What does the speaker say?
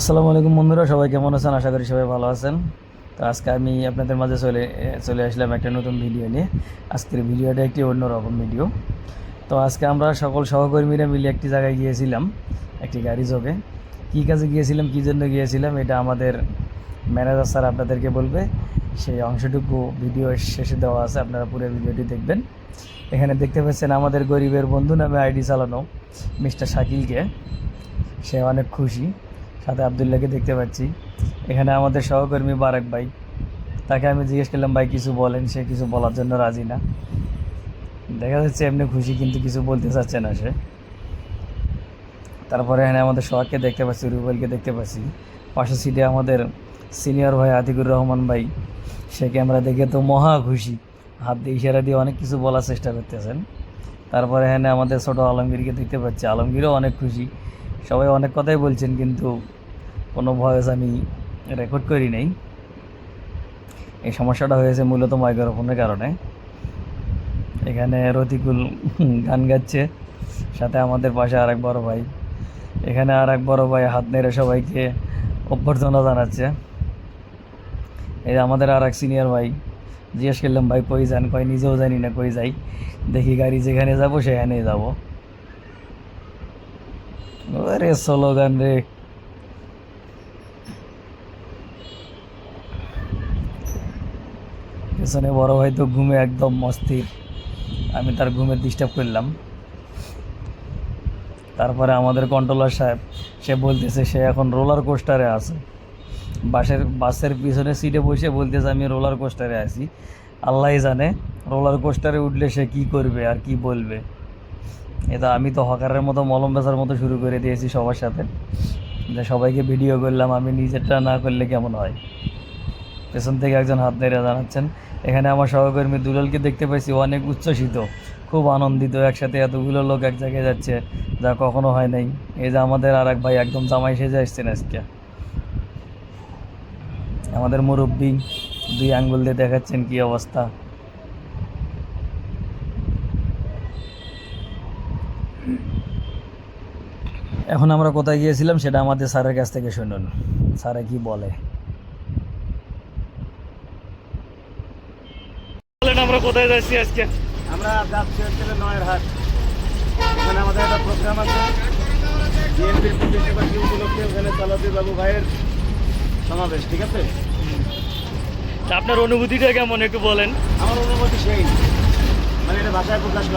আসসালামু আলাইকুম বন্ধুরা, সবাই কেমন আছেন? আশা করি সবাই ভালো আছেন। তো আজকে আমি আপনাদের মাঝে চলে চলে আসলাম একটা নতুন ভিডিও নিয়ে। আজকের ভিডিওটা একটি অন্যরকম ভিডিও। তো আজকে আমরা সকল সহকর্মীরা মিলে একটি জায়গায় গিয়েছিলাম, একটি গাড়ি যোগে। কী কাজে গিয়েছিলাম, কী জন্য গিয়েছিলাম, এটা আমাদের ম্যানেজার স্যার আপনাদেরকে বলবে। সেই অংশটুকু ভিডিও শেষে দেওয়া আছে, আপনারা পুরো ভিডিওটি দেখবেন। এখানে দেখতে পাচ্ছেন আমাদের গরিবের বন্ধু নামে আইডি চালানো মিস্টার শাকিলকে। সে অনেক খুশি। সাথে আবদুল্লাহকে দেখতে পাচ্ছি। এখানে আমাদের সহকর্মী বারাক ভাই। তাকে আমি জিজ্ঞেস করলাম, ভাই, কিছু বলেন? সে কিছু বলার জন্য রাজি না। দেখা যাচ্ছে এমনি খুশি, কিন্তু কিছু বলতে চাচ্ছে না সে। তারপরে এখানে আমাদের সোহাগকে দেখতে পাচ্ছি, রুবেলকে দেখতে পাচ্ছি। পাশের সিটে আমাদের সিনিয়র ভাই আতিকুর রহমান ভাই। সে ক্যামেরা দেখে তো মহা খুশি। হাত দিয়ে ইশারা দিয়ে অনেক কিছু বলার চেষ্টা করতেছেন। তারপরে এখানে আমাদের ছোটো আলমগীরকে দেখতে পাচ্ছি। আলমগীরও অনেক খুশি। সবাই অনেক কথাই বলছেন, কিন্তু কোনো ভয়েস আমি রেকর্ড করি নাই। এই সমস্যাটা হয়েছে মূলত মাইক্রোফোনের কারণে। এখানে রতিকুল গান গাচ্ছে, সাথে আমাদের পাশে আর এক বড় ভাই। এখানে আর এক বড় ভাই হাত নেড়ে সবাইকে অভ্যর্থনা জানাচ্ছে। এই আমাদের আর এক সিনিয়র ভাই, জিজ্ঞেস করলাম, ভাই, কই যান? কই? নিজেও জানি না কই যাই। দেখি গাড়ি যেখানে যাব সেখানেই যাব। রে ওরে স্লোগান রে। পেছনে বড় ভাই তো ঘুমে একদম মস্তির আমি তার ঘুমে ডিস্টার্ব করলাম। তারপরে আমাদের কন্ট্রোলার সাহেব, সে বলতেছে, সে এখন রোলার কোস্টারে আছে। বাসের বাসের পিছনে সিটে বসে বলতেছে, আমি রোলার কোস্টারে আছি। আল্লাহই জানে রোলার কোস্টারে উঠলে সে কি করবে আর কি বলবে। এটা আমি তো হকারের মতো, মলম বেচার মতো শুরু করে দিয়েছি সবার সাথে। যে সবাইকে ভিডিও করলাম, আমি নিজেরটা না করলে কেমন হয়? পেছন থেকে একজন হাত নেড়ে জানাচ্ছেন এখানে আমার সহকর্মী দুলালকে দেখতে পাইছি, অনেক উচ্ছ্বসিত। খুব আনন্দিত, একসাথে এতগুলো লোক এক জায়গায় যাচ্ছে, যা কখনো হয় নাই। এই যে আমাদের আর এক ভাই, একদম জামাই সেজে আসছেন আজকে। আমাদের মুরব্বী দুই আঙ্গুল দিয়ে দেখাচ্ছেন কি অবস্থা। এখন আমরা কোথায় গিয়েছিলাম, সেটা আমাদের স্যারের কাছ থেকে শুনুন। স্যারে কি বলে? বলেন আমরা কোথায় যাচ্ছি আজকে? আমরা যাচ্ছি হচ্ছে নয়ের হাট এখানে আমাদের একটা প্রোগ্রাম আছে। বিএনপির প্রতিষ্ঠা বার্ষিকী উপলক্ষে ওখানে সালাদি বাবু ভাইয়ের সমাবেশ ঠিক আছে? তা আপনার অনুভূতিটা কেমন একটু বলেন। আমার অনুভূতি সেই। মানে এটা ভাষায় প্রকাশ করা